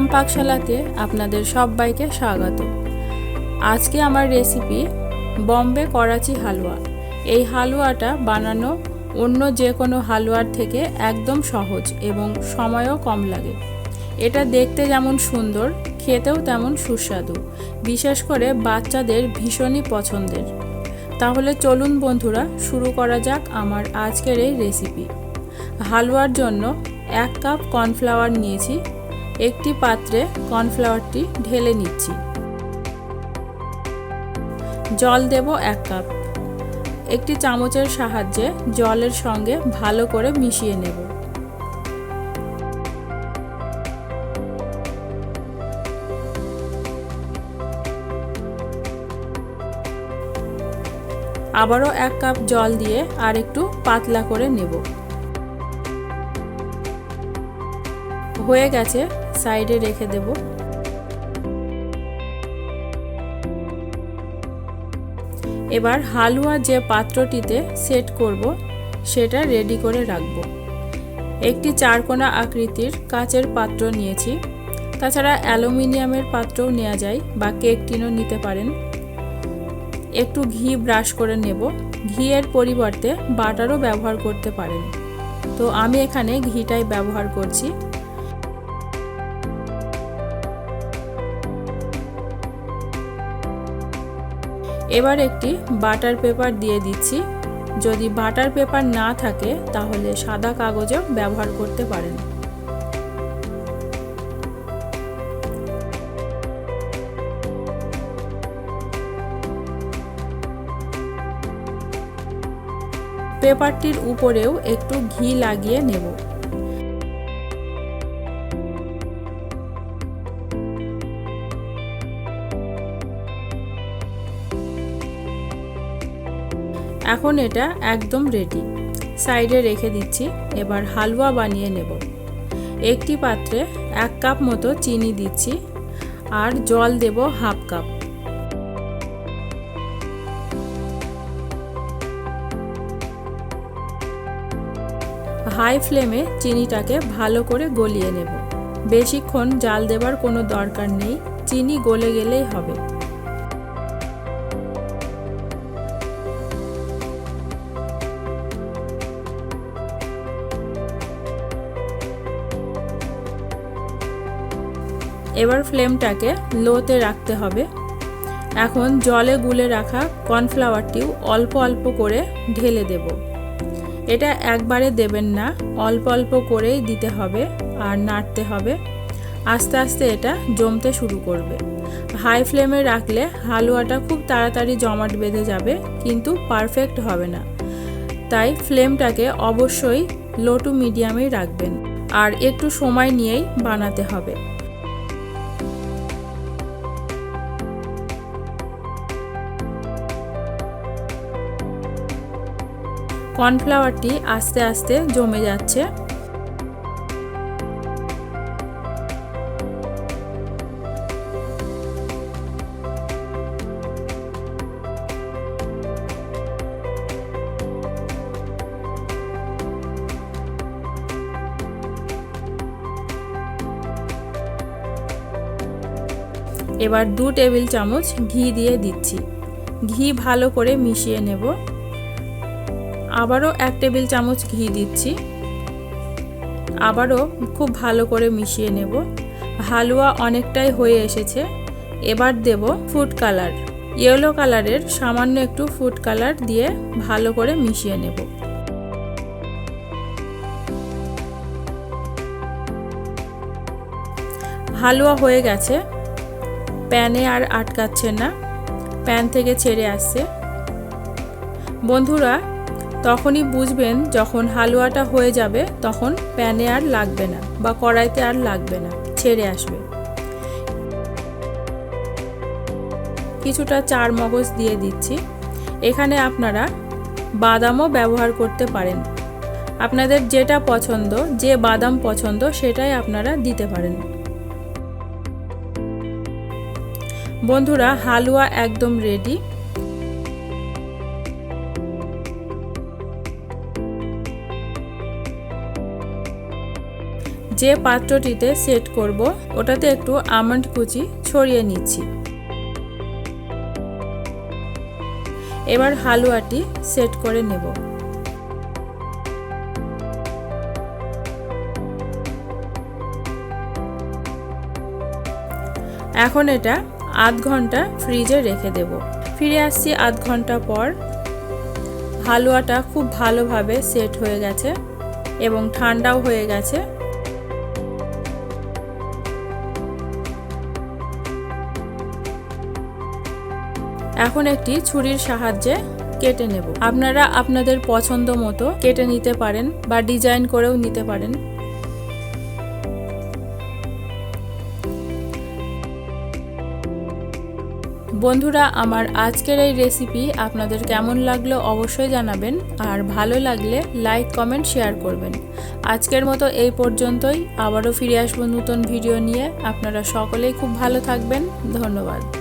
বাদাম পাকশালাতে আপনাদের সবাইকে স্বাগত। আজকে আমার রেসিপি বম্বে করাচি হালুয়া। এই হালুয়াটা বানানো অন্য যে কোনো হালুয়ার থেকে একদম সহজ এবং সময়ও কম লাগে। এটা দেখতে যেমন সুন্দর, খেতেও তেমন সুস্বাদু। বিশেষ করে বাচ্চাদের ভীষণই পছন্দের। তাহলে চলুন বন্ধুরা, শুরু করা যাক আমার আজকের এই রেসিপি হালুয়ার জন্য এক কাপ কর্নফ্লাওয়ার নিয়েছি। একটি পাত্রে কর্নফ্লাওয়ারটি ঢেলে নিচ্ছি। জল দেব এক কাপ। একটি চামচের সাহায্যে জলের সঙ্গে ভালো করে মিশিয়ে নেব। আবারও এক কাপ জল দিয়ে আর একটু পাতলা করে নেব। হয়ে গেছে সাইডে রেখে দেব। এবার হালুয়া যে পাত্রটিতে সেট করব, সেটা রেডি করে রাখব। একটি চারকোনা আকৃতির কাচের পাত্র নিয়েছি। তাছাড়া অ্যালুমিনিয়ামের পাত্রও নেওয়া যায় বা কেক টিনও নিতে পারেন। একটু ঘি ব্রাশ করে নেব। ঘিয়ের পরিবর্তে বাটারও ব্যবহার করতে পারেন। তো আমি এখানে ঘিটাই ব্যবহার করছি। এবার একটি বাটার পেপার দিয়ে দিচ্ছি। যদি বাটার পেপার না থাকে, তাহলে সাদা কাগজও ব্যবহার করতে পারেন। পেপারটির উপরেও একটু ঘি লাগিয়ে নেব। এখন এটা একদম রেডি সাইডে রেখে দিচ্ছি, এবার হালুয়া বানিয়ে নেব। একটি পাত্রে এক কাপ মতো চিনি দিচ্ছি, আর জল দেব হাফ কাপ। হাই ফ্লেমে চিনিটাকে ভালো করে গলিয়ে নেব। বেশিক্ষণ জাল দেবার কোনো দরকার নেই, চিনি গলে গেলেই হবে। এবার ফ্লেমটাকে লোতে রাখতে হবে। এখন জলে গুলে রাখা কর্নফ্লাওয়ারটিও অল্প অল্প করে ঢেলে দেব। এটা একবারে দেবেন না, অল্প অল্প করেই দিতে হবে আর নাড়তে হবে। আস্তে আস্তে এটা জমতে শুরু করবে। হাই ফ্লেমে রাখলে হালুয়াটা খুব তাড়াতাড়ি জমাট বেঁধে যাবে, কিন্তু পারফেক্ট হবে না। তাই ফ্লেমটাকে অবশ্যই লো টু মিডিয়ামেই রাখবেন। আর একটু সময় নিয়েই বানাতে হবে। কর্নফ্লাওয়ারটি আস্তে আস্তে জমে যাচ্ছে। এবার দু টেবিল চামচ ঘি দিয়ে দিচ্ছি। ঘি ভালো করে মিশিয়ে নেব। আবারও এক টেবিল চামচ ঘি দিচ্ছি। আবারও খুব ভালো করে মিশিয়ে নেব। হালুয়া অনেকটাই হয়ে এসেছে। এবার দেব ফুড কালার। ইয়েলো কালারের সামান্য একটু ফুড কালার দিয়ে ভালো করে মিশিয়ে নেব। হালুয়া হয়ে গেছে। প্যানে আর আটকাচ্ছে না। প্যান থেকে ছেড়ে আসছে। বন্ধুরা তখনই বুঝবেন যখন হালুয়াটা হয়ে যাবে তখন প্যানে আর লাগবে না বা কড়াইতে আর লাগবে না, ছেড়ে আসবে। কিছুটা চার মগজ দিয়ে দিচ্ছি। এখানে আপনারা বাদামও ব্যবহার করতে পারেন। আপনাদের যেটা পছন্দ, যে বাদাম পছন্দ সেটাই আপনারা দিতে পারেন। বন্ধুরা, হালুয়া একদম রেডি যে পাত্রটিতে সেট করব, ওটাতে একটু আমন্ড কুচি ছড়িয়ে নিচ্ছি। এবার হালুয়াটি সেট করে নেব। এখন এটা আধ ঘণ্টা ফ্রিজে রেখে দেব। ফিরে আসছি আধ ঘণ্টা পর। হালুয়াটা খুব ভালোভাবে সেট হয়ে গেছে এবং ঠান্ডাও হয়ে গেছে। এখন একটি ছুরির সাহায্যে কেটে নেব। আপনারা আপনাদের পছন্দ মতো কেটে নিতে পারেন বা ডিজাইন করেও নিতে পারেন। বন্ধুরা, আমার আজকের এই রেসিপি আপনাদের কেমন লাগল অবশ্যই জানাবেন আর ভালো লাগলে লাইক, কমেন্ট, শেয়ার করবেন। আজকের মতো এই পর্যন্তই। আবারও ফিরে আসব নতুন ভিডিও নিয়ে। আপনারা সকলেই খুব ভালো থাকবেন। ধন্যবাদ।